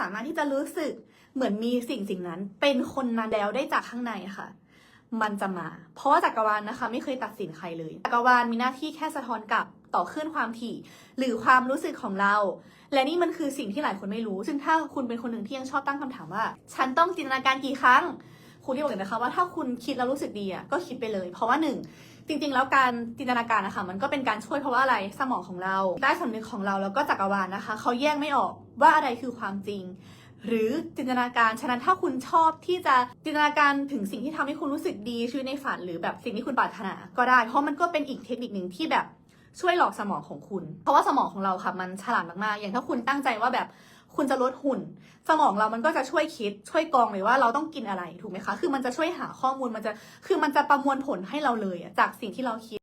สามารถที่จะรู้สึกเหมือนมีสิ่งสิ่งนั้น เป็นคนนั้นแล้วได้จากข้างในค่ะ มันจะมา เพราะว่าจักรวาลนะคะ ไม่เคยตัดสินใครเลย จักรวาลมีหน้าที่แค่สะท้อนกลับต่อคลื่นความถี่ หรือความรู้สึกของเรา และนี่มันคือสิ่งที่หลายคนไม่รู้ ซึ่งถ้าคุณเป็นคนหนึ่งที่ยังชอบตั้งคำถามว่า ฉันต้องจินตนาการกี่ครั้ง คุณที่บอกเลยนะคะว่าถ้าคุณคิดแล้วรู้สึกดีอะก็คิดไปเลย เพราะว่าหนึ่งจริงๆ แล้วการจินตนาการนะคะมันก็เป็นการช่วยเพราะว่าอะไรสมองของเราใต้สำนึกของเราแล้วก็จักรวาลนะคะเขาแยกไม่ออกว่าอะไรคือความจริง หรือจินตนาการฉะนั้นถ้าคุณชอบที่จะจินตนาการถึงสิ่งที่ทำให้คุณรู้สึกดีชีวิตในฝันหรือแบบสิ่งที่คุณปรารถนาก็ได้ เพราะมันก็เป็นอีกเทคนิคหนึ่งที่แบบ ช่วยหลอกสมองของคุณ เพราะว่าสมองของเราค่ะมันฉลาดมากๆ อย่างถ้าคุณตั้งใจว่าแบบคุณจะลดหุ่น สมองเรามันก็จะช่วยคิด ช่วยกรองเลยว่าเราต้องกินอะไรถูกไหมคะ คือมันจะช่วยหาข้อมูลมันจะคือมันจะประมวลผลให้เราเลยจากสิ่งที่เราคิด